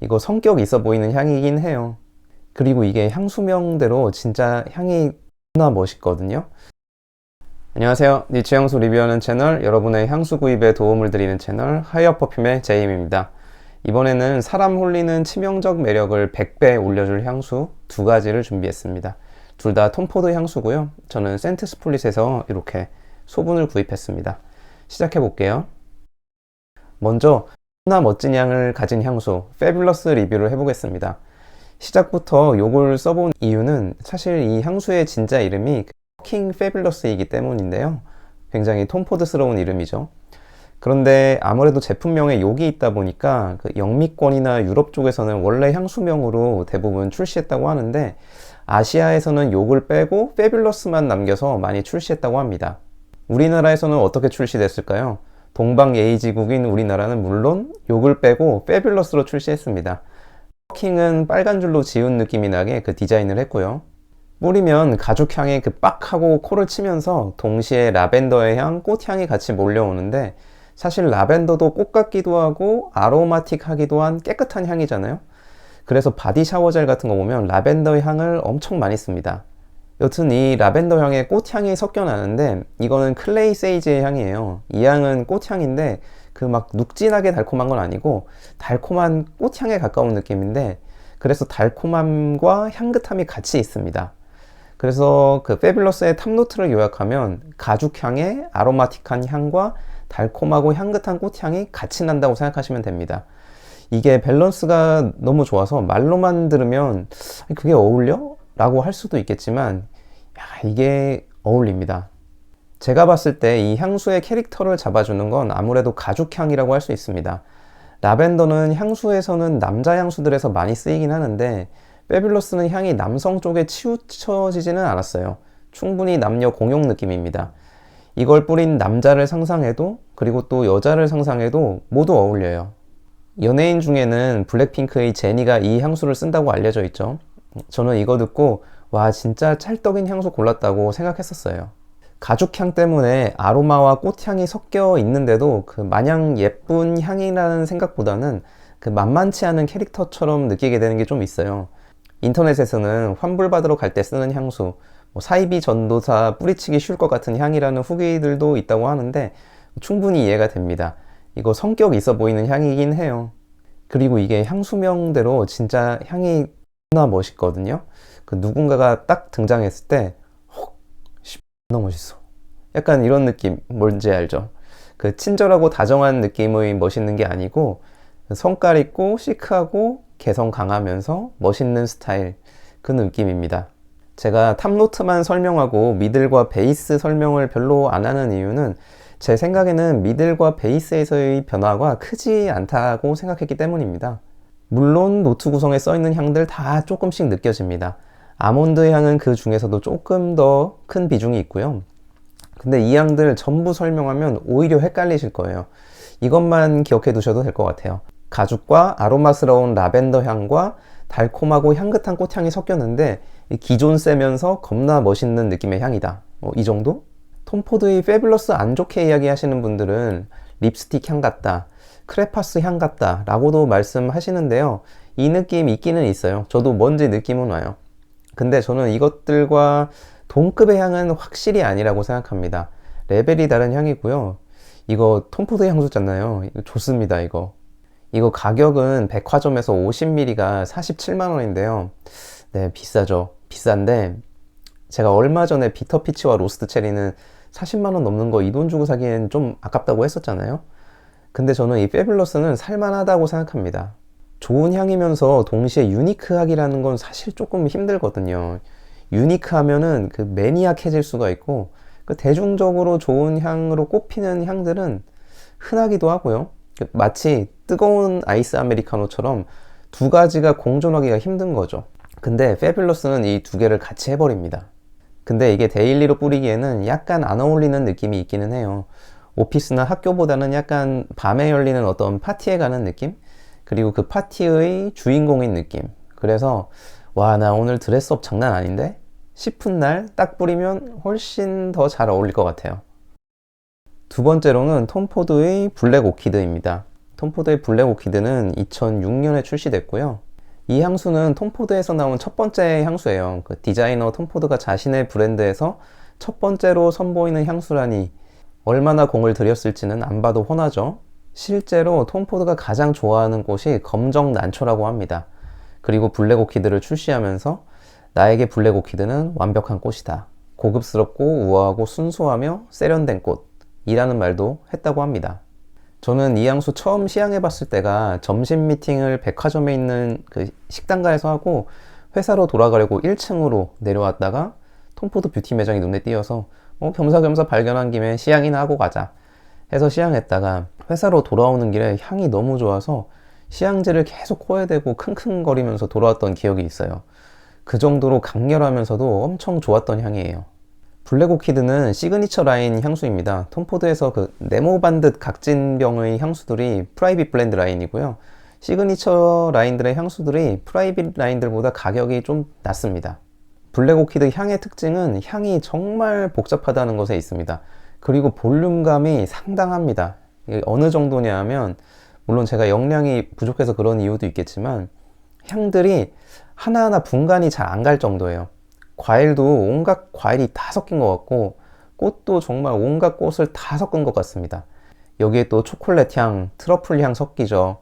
이거 성격 있어 보이는 향이긴 해요. 그리고 이게 향수명대로 진짜 향이 나 멋있거든요. 안녕하세요. 니치 향수 리뷰하는 채널, 여러분의 향수 구입에 도움을 드리는 채널 하이어 퍼퓸의 제임입니다. 이번에는 사람 홀리는 치명적 매력을 100배 올려줄 향수 두 가지를 준비했습니다. 둘 다 톰포드 향수고요. 저는 센트 스플릿에서 이렇게 소분을 구입했습니다. 시작해 볼게요. 먼저 나 멋진 향을 가진 향수 페뷸러스 리뷰를 해보겠습니다. 시작부터 요걸 써본 이유는 사실 이 향수의 진짜 이름이 킹 페뷸러스이기 때문인데요. 굉장히 톰포드스러운 이름이죠. 그런데 아무래도 제품명에 욕이 있다 보니까 그 영미권이나 유럽 쪽에서는 원래 향수명으로 대부분 출시했다고 하는데 아시아에서는 욕을 빼고 페뷸러스만 남겨서 많이 출시했다고 합니다. 우리나라에서는 어떻게 출시됐을까요? 동방예의지국인 우리나라는 물론 욕을 빼고 페뷸러스로 출시했습니다. 킹은 빨간 줄로 지운 느낌이 나게 그 디자인을 했고요. 뿌리면 가죽향이 그 빡하고 코를 치면서 동시에 라벤더의 향, 꽃향이 같이 몰려오는데 사실 라벤더도 꽃 같기도 하고 아로마틱하기도 한 깨끗한 향이잖아요. 그래서 바디 샤워젤 같은 거 보면 라벤더 향을 엄청 많이 씁니다. 여튼 이 라벤더 향에 꽃향이 섞여 나는데 이거는 클레이 세이지의 향이에요. 이 향은 꽃향인데 그 막 눅진하게 달콤한 건 아니고 달콤한 꽃향에 가까운 느낌인데 그래서 달콤함과 향긋함이 같이 있습니다. 그래서 그 페뷸러스의 탑노트를 요약하면 가죽향의 아로마틱한 향과 달콤하고 향긋한 꽃향이 같이 난다고 생각하시면 됩니다. 이게 밸런스가 너무 좋아서 말로만 들으면 그게 어울려? 라고 할 수도 있겠지만 야, 이게 어울립니다. 제가 봤을 때 이 향수의 캐릭터를 잡아주는 건 아무래도 가죽향이라고 할 수 있습니다. 라벤더는 향수에서는 남자 향수들에서 많이 쓰이긴 하는데 페뷸러스는 향이 남성 쪽에 치우쳐지지는 않았어요. 충분히 남녀 공용 느낌입니다. 이걸 뿌린 남자를 상상해도 그리고 또 여자를 상상해도 모두 어울려요. 연예인 중에는 블랙핑크의 제니가 이 향수를 쓴다고 알려져 있죠. 저는 이거 듣고 와 진짜 찰떡인 향수 골랐다고 생각했었어요. 가죽향 때문에 아로마와 꽃향이 섞여 있는데도 그 마냥 예쁜 향이라는 생각보다는 그 만만치 않은 캐릭터처럼 느끼게 되는 게 좀 있어요. 인터넷에서는 환불받으러 갈 때 쓰는 향수, 뭐 사이비 전도사 뿌리치기 쉬울 것 같은 향이라는 후기들도 있다고 하는데 충분히 이해가 됩니다. 이거 성격 있어 보이는 향이긴 해요. 그리고 이게 향수명대로 진짜 향이 나 멋있거든요. 그 누군가가 딱 등장했을 때, 헉, 씨, 너무 멋있어. 약간 이런 느낌, 뭔지 알죠? 그 친절하고 다정한 느낌의 멋있는 게 아니고, 성깔 있고, 시크하고, 개성 강하면서 멋있는 스타일, 그 느낌입니다. 제가 탑노트만 설명하고 미들과 베이스 설명을 별로 안 하는 이유는 제 생각에는 미들과 베이스에서의 변화가 크지 않다고 생각했기 때문입니다. 물론 노트 구성에 써 있는 향들 다 조금씩 느껴집니다. 아몬드 향은 그 중에서도 조금 더 큰 비중이 있고요. 근데 이 향들 전부 설명하면 오히려 헷갈리실 거예요. 이것만 기억해 두셔도 될 것 같아요. 가죽과 아로마스러운 라벤더 향과 달콤하고 향긋한 꽃향이 섞였는데 기존 세면서 겁나 멋있는 느낌의 향이다. 뭐 이 정도? 톰 포드의 페뷸러스 안 좋게 이야기하시는 분들은 립스틱 향 같다. 크레파스 향 같다 라고도 말씀하시는데요. 이 느낌 있기는 있어요. 저도 뭔지 느낌은 와요. 근데 저는 이것들과 동급의 향은 확실히 아니라고 생각합니다. 레벨이 다른 향이고요. 이거 톰포드 향수잖아요. 이거 좋습니다, 이거. 이거 가격은 백화점에서 50ml가 47만원인데요. 네, 비싸죠. 비싼데, 제가 얼마 전에 비터피치와 로스트 체리는 40만원 넘는 거 이 돈 주고 사기엔 좀 아깝다고 했었잖아요. 근데 저는 이 페뷸러스는 살만하다고 생각합니다. 좋은 향이면서 동시에 유니크하기라는 건 사실 조금 힘들거든요. 유니크하면은 그 매니악해질 수가 있고 그 대중적으로 좋은 향으로 꼽히는 향들은 흔하기도 하고요. 그 마치 뜨거운 아이스 아메리카노처럼 두 가지가 공존하기가 힘든 거죠. 근데 페뷸러스는 이 두 개를 같이 해버립니다. 근데 이게 데일리로 뿌리기에는 약간 안 어울리는 느낌이 있기는 해요. 오피스나 학교보다는 약간 밤에 열리는 어떤 파티에 가는 느낌? 그리고 그 파티의 주인공인 느낌. 그래서, 와, 나 오늘 드레스업 장난 아닌데? 싶은 날 딱 뿌리면 훨씬 더 잘 어울릴 것 같아요. 두 번째로는 톰포드의 블랙 오키드입니다. 톰포드의 블랙 오키드는 2006년에 출시됐고요. 이 향수는 톰포드에서 나온 첫 번째 향수예요. 그 디자이너 톰포드가 자신의 브랜드에서 첫 번째로 선보이는 향수라니 얼마나 공을 들였을지는 안 봐도 훤하죠. 실제로 톰 포드가 가장 좋아하는 꽃이 검정 난초라고 합니다. 그리고 블랙 오키드를 출시하면서 나에게 블랙 오키드는 완벽한 꽃이다. 고급스럽고 우아하고 순수하며 세련된 꽃이라는 말도 했다고 합니다. 저는 이 향수 처음 시향해 봤을 때가 점심 미팅을 백화점에 있는 그 식당가에서 하고 회사로 돌아가려고 1층으로 내려왔다가 톰포드 뷰티 매장이 눈에 띄어서 어, 겸사겸사 발견한 김에 시향이나 하고 가자 해서 시향했다가 회사로 돌아오는 길에 향이 너무 좋아서 시향제를 계속 코에 대고 킁킁거리면서 돌아왔던 기억이 있어요. 그 정도로 강렬하면서도 엄청 좋았던 향이에요. 블랙 오키드는 시그니처 라인 향수입니다. 톰포드에서 그 네모 반듯 각진병의 향수들이 프라이빗 블렌드 라인이고요. 시그니처 라인들의 향수들이 프라이빗 라인들보다 가격이 좀 낮습니다. 블랙 오키드 향의 특징은 향이 정말 복잡하다는 것에 있습니다. 그리고 볼륨감이 상당합니다. 어느 정도냐 하면 물론 제가 영량이 부족해서 그런 이유도 있겠지만 향들이 하나하나 분간이 잘 안 갈 정도예요. 과일도 온갖 과일이 다 섞인 것 같고 꽃도 정말 온갖 꽃을 다 섞은 것 같습니다. 여기에 또 초콜릿 향, 트러플 향 섞이죠.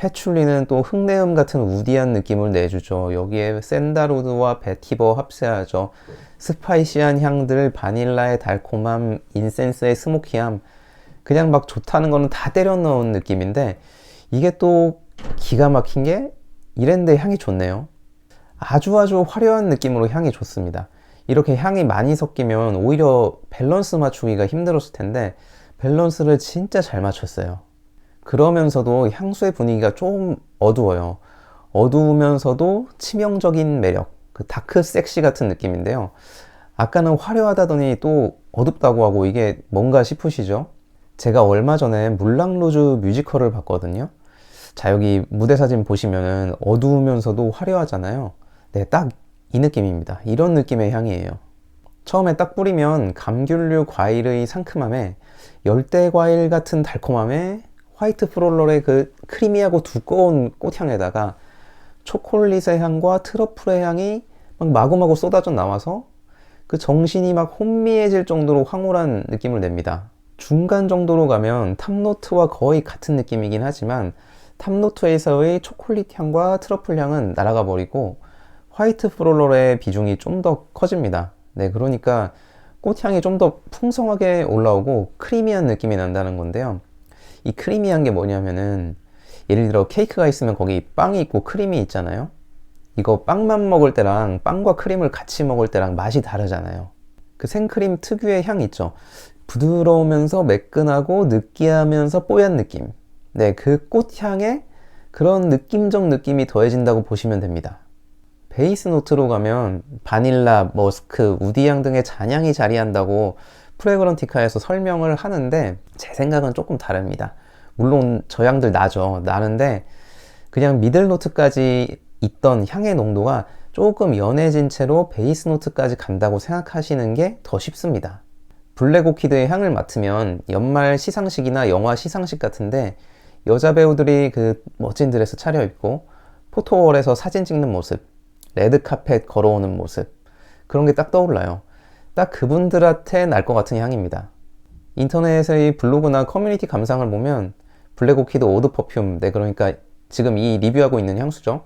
패출리는 또 흙내음 같은 우디한 느낌을 내주죠. 여기에 샌다루드와 베티버 합세하죠. 스파이시한 향들, 바닐라의 달콤함, 인센스의 스모키함, 그냥 막 좋다는 거는 다 때려 넣은 느낌인데 이게 또 기가 막힌 게 이랜데 향이 좋네요. 아주 아주 화려한 느낌으로 향이 좋습니다. 이렇게 향이 많이 섞이면 오히려 밸런스 맞추기가 힘들었을 텐데 밸런스를 진짜 잘 맞췄어요. 그러면서도 향수의 분위기가 좀 어두워요. 어두우면서도 치명적인 매력, 그 다크 섹시 같은 느낌인데요. 아까는 화려하다더니 또 어둡다고 하고 이게 뭔가 싶으시죠? 제가 얼마 전에 물랑루즈 뮤지컬을 봤거든요. 자, 여기 무대 사진 보시면은 어두우면서도 화려하잖아요. 네, 딱 이 느낌입니다. 이런 느낌의 향이에요. 처음에 딱 뿌리면 감귤류 과일의 상큼함에 열대 과일 같은 달콤함에 화이트 프롤러의 그 크리미하고 두꺼운 꽃향에다가 초콜릿의 향과 트러플의 향이 막 마구마구 쏟아져 나와서 그 정신이 막 혼미해질 정도로 황홀한 느낌을 냅니다. 중간 정도로 가면 탑노트와 거의 같은 느낌이긴 하지만 탑노트에서의 초콜릿 향과 트러플 향은 날아가 버리고 화이트 프롤러의 비중이 좀 더 커집니다. 네, 그러니까 꽃향이 좀 더 풍성하게 올라오고 크리미한 느낌이 난다는 건데요. 이 크리미한 게 뭐냐면은 예를 들어 케이크가 있으면 거기 빵이 있고 크림이 있잖아요. 이거 빵만 먹을 때랑 빵과 크림을 같이 먹을 때랑 맛이 다르잖아요. 그 생크림 특유의 향 있죠. 부드러우면서 매끈하고 느끼하면서 뽀얀 느낌. 네, 그 꽃향에 그런 느낌적 느낌이 더해진다고 보시면 됩니다. 베이스 노트로 가면 바닐라, 머스크, 우디향 등의 잔향이 자리한다고 프레그런티카에서 설명을 하는데 제 생각은 조금 다릅니다. 물론 저 향들 나죠. 나는데 그냥 미들 노트까지 있던 향의 농도가 조금 연해진 채로 베이스 노트까지 간다고 생각하시는 게 더 쉽습니다. 블랙 오키드의 향을 맡으면 연말 시상식이나 영화 시상식 같은데 여자 배우들이 그 멋진 드레스 차려입고 포토월에서 사진 찍는 모습, 레드카펫 걸어오는 모습 그런 게 딱 떠올라요. 딱 그분들한테 날 것 같은 향입니다. 인터넷의 블로그나 커뮤니티 감상을 보면 블랙 오키드 오드 퍼퓸, 네 그러니까 지금 이 리뷰하고 있는 향수죠.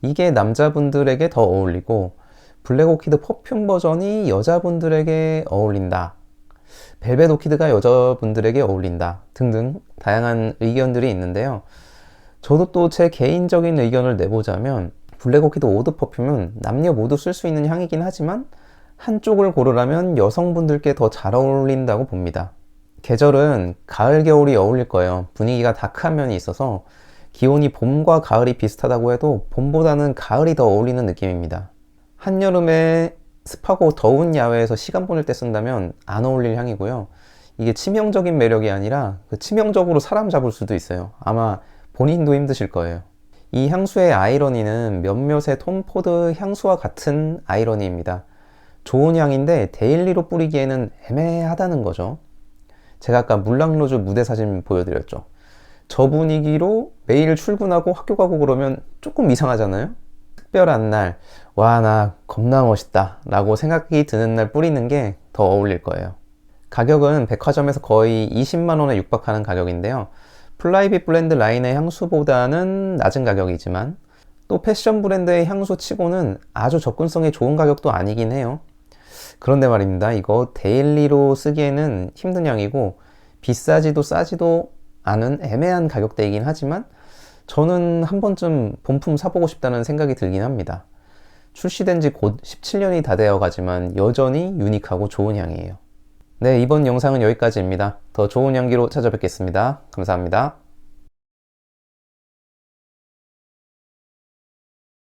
이게 남자분들에게 더 어울리고 블랙 오키드 퍼퓸 버전이 여자분들에게 어울린다. 벨벳 오키드가 여자분들에게 어울린다. 등등 다양한 의견들이 있는데요. 저도 또 제 개인적인 의견을 내보자면 블랙 오키드 오드 퍼퓸은 남녀 모두 쓸 수 있는 향이긴 하지만 한쪽을 고르라면 여성분들께 더 잘 어울린다고 봅니다. 계절은 가을, 겨울이 어울릴 거예요. 분위기가 다크한 면이 있어서 기온이 봄과 가을이 비슷하다고 해도 봄보다는 가을이 더 어울리는 느낌입니다. 한여름에 습하고 더운 야외에서 시간 보낼 때 쓴다면 안 어울릴 향이고요. 이게 치명적인 매력이 아니라 그 치명적으로 사람 잡을 수도 있어요. 아마 본인도 힘드실 거예요. 이 향수의 아이러니는 몇몇의 톰 포드 향수와 같은 아이러니입니다. 좋은 향인데 데일리로 뿌리기에는 애매하다는 거죠. 제가 아까 물랑로즈 무대 사진 보여드렸죠. 저 분위기로 매일 출근하고 학교 가고 그러면 조금 이상하잖아요? 특별한 날, 와, 나 겁나 멋있다. 라고 생각이 드는 날 뿌리는 게 더 어울릴 거예요. 가격은 백화점에서 거의 20만원에 육박하는 가격인데요. 플라이빗 브랜드 라인의 향수보다는 낮은 가격이지만 또 패션 브랜드의 향수 치고는 아주 접근성이 좋은 가격도 아니긴 해요. 그런데 말입니다. 이거 데일리로 쓰기에는 힘든 향이고 비싸지도 싸지도 않은 애매한 가격대이긴 하지만 저는 한 번쯤 본품 사보고 싶다는 생각이 들긴 합니다. 출시된 지 곧 17년이 다 되어 가지만 여전히 유니크하고 좋은 향이에요. 네, 이번 영상은 여기까지입니다. 더 좋은 향기로 찾아뵙겠습니다. 감사합니다.